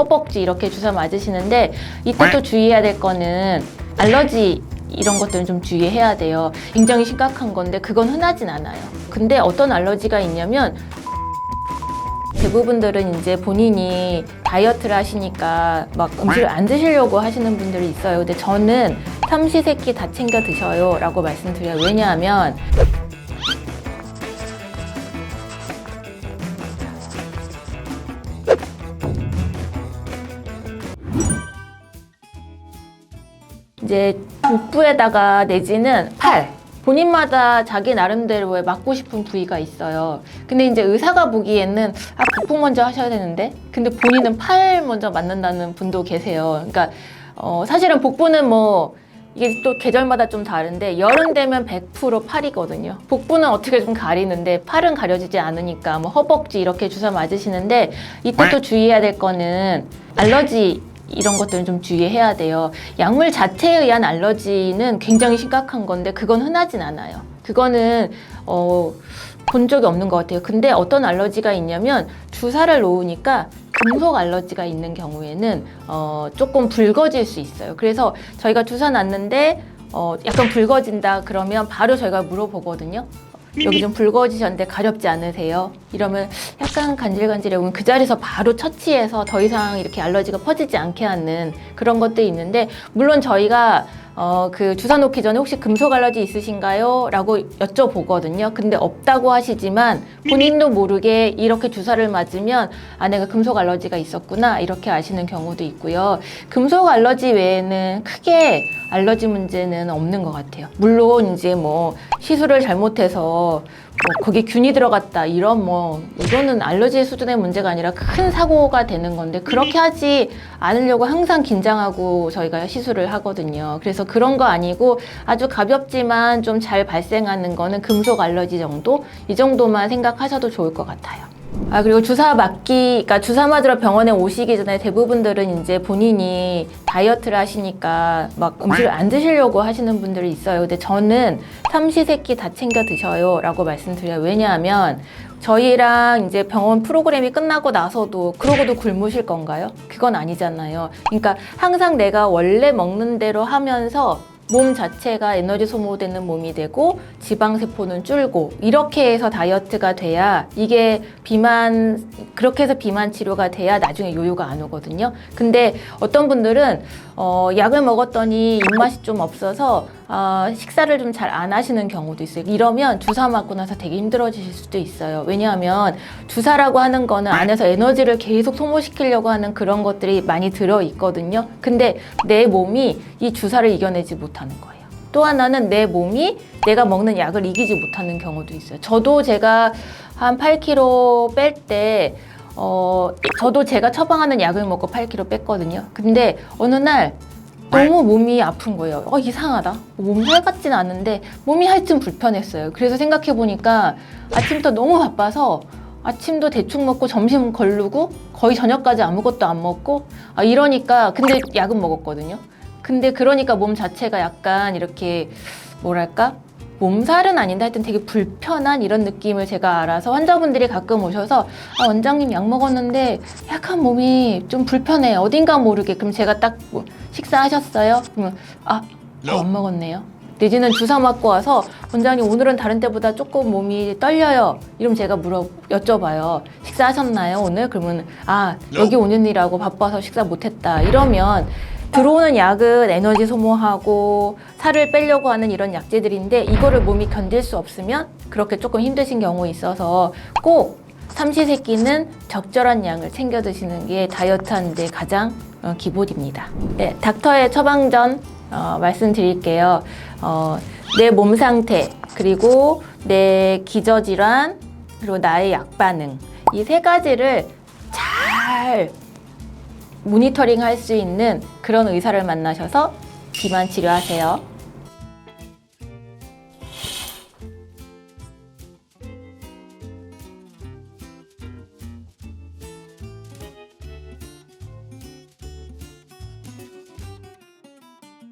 허벅지 이렇게 주사 맞으시는데 이때 또 주의해야 될 거는 알러지 이런 것들은 좀 주의해야 돼요. 굉장히 심각한 건데 그건 흔하진 않아요. 근데 어떤 알러지가 있냐면 대부분들은 이제 본인이 다이어트를 하시니까 막 음식을 안 드시려고 하시는 분들이 있어요. 근데 저는 삼시세끼 다 챙겨 드셔요 라고 말씀드려요. 왜냐하면 이제 복부에다가 내지는 팔 본인마다 자기 나름대로의 맞고 싶은 부위가 있어요. 근데 이제 의사가 보기에는 아 복부 먼저 하셔야 되는데 근데 본인은 팔 먼저 맞는다는 분도 계세요. 그러니까 어, 사실은 복부는 뭐 이게 또 계절마다 좀 다른데 여름 되면 100% 팔이거든요. 복부는 어떻게 좀 가리는데 팔은 가려지지 않으니까 뭐 허벅지 이렇게 주사 맞으시는데 이때 또 주의해야 될 거는 알러지 이런 것들은 좀 주의해야 돼요. 약물 자체에 의한 알러지는 굉장히 심각한 건데 그건 흔하진 않아요. 그거는 어, 본 적이 없는 것 같아요. 근데 어떤 알러지가 있냐면 주사를 놓으니까 금속 알러지가 있는 경우에는 어, 조금 붉어질 수 있어요. 그래서 저희가 주사 놨는데 어, 약간 붉어진다 그러면 바로 저희가 물어보거든요. 여기 좀 붉어지셨는데 가렵지 않으세요? 이러면 약간 간질간질해 오면 그 자리에서 바로 처치해서 더 이상 이렇게 알러지가 퍼지지 않게 하는 그런 것들이 있는데 물론 저희가 어, 그 주사 놓기 전에 혹시 금속 알러지 있으신가요? 라고 여쭤보거든요. 근데 없다고 하시지만 본인도 모르게 이렇게 주사를 맞으면 아, 내가 금속 알러지가 있었구나. 이렇게 아시는 경우도 있고요. 금속 알러지 외에는 크게 알러지 문제는 없는 것 같아요. 물론 이제 뭐 시술을 잘못해서 뭐 거기 균이 들어갔다 이런 뭐 이거는 알러지 수준의 문제가 아니라 큰 사고가 되는 건데 그렇게 하지 않으려고 항상 긴장하고 저희가 시술을 하거든요. 그래서 그런 거 아니고 아주 가볍지만 좀 잘 발생하는 거는 금속 알러지 정도 이 정도만 생각하셔도 좋을 것 같아요. 아 그리고 주사 맞기, 그러니까 주사 맞으러 병원에 오시기 전에 대부분들은 이제 본인이 다이어트를 하시니까 막 음식을 안 드시려고 하시는 분들이 있어요. 근데 저는 삼시세끼 다 챙겨 드셔요라고 말씀드려요. 왜냐하면 저희랑 이제 병원 프로그램이 끝나고 나서도 그러고도 굶으실 건가요? 그건 아니잖아요. 그러니까 항상 내가 원래 먹는 대로 하면서 몸 자체가 에너지 소모되는 몸이 되고 지방 세포는 줄고 이렇게 해서 다이어트가 돼야 이게 비만 그렇게 해서 비만 치료가 돼야 나중에 요요가 안 오거든요. 근데 어떤 분들은 어, 약을 먹었더니 입맛이 좀 없어서 어, 식사를 좀 잘 안 하시는 경우도 있어요. 이러면 주사 맞고 나서 되게 힘들어지실 수도 있어요. 왜냐하면 주사라고 하는 거는 안에서 에너지를 계속 소모시키려고 하는 그런 것들이 많이 들어 있거든요. 근데 내 몸이 이 주사를 이겨내지 못하는 거예요. 또 하나는 내 몸이 내가 먹는 약을 이기지 못하는 경우도 있어요. 저도 제가 한 8kg 뺄 때, 어, 저도 제가 처방하는 약을 먹고 8kg 뺐거든요. 근데 어느 날 너무 몸이 아픈 거예요. 어, 이상하다. 몸살 같진 않은데 몸이 하여튼 불편했어요. 그래서 생각해 보니까 아침부터 너무 바빠서 아침도 대충 먹고 점심 걸르고 거의 저녁까지 아무것도 안 먹고 아, 이러니까 근데 약은 먹었거든요. 근데 그러니까 몸 자체가 약간 이렇게 뭐랄까 몸살은 아닌데 하여튼 되게 불편한 이런 느낌을 제가 알아서 환자분들이 가끔 오셔서 아, 원장님 약 먹었는데 약간 몸이 좀 불편해 어딘가 모르게 그럼 제가 딱 뭐 식사하셨어요? 그러면 아, 어, 안 먹었네요. 내지는 주사 맞고 와서 원장님 오늘은 다른 때보다 조금 몸이 떨려요. 이러면 제가 물어 여쭤봐요. 식사하셨나요 오늘? 그러면 아 여기 오는 일하고 바빠서 식사 못했다. 이러면 들어오는 약은 에너지 소모하고 살을 빼려고 하는 이런 약제들인데 이거를 몸이 견딜 수 없으면 그렇게 조금 힘드신 경우 있어서 꼭 삼시세끼는 적절한 양을 챙겨 드시는 게 다이어트 하는데 가장 어, 기본입니다. 네, 닥터의 처방전 어, 말씀드릴게요. 어, 내 몸 상태 그리고 내 기저질환 그리고 나의 약 반응 이 세 가지를 잘 모니터링 할 수 있는 그런 의사를 만나셔서 비만 치료하세요.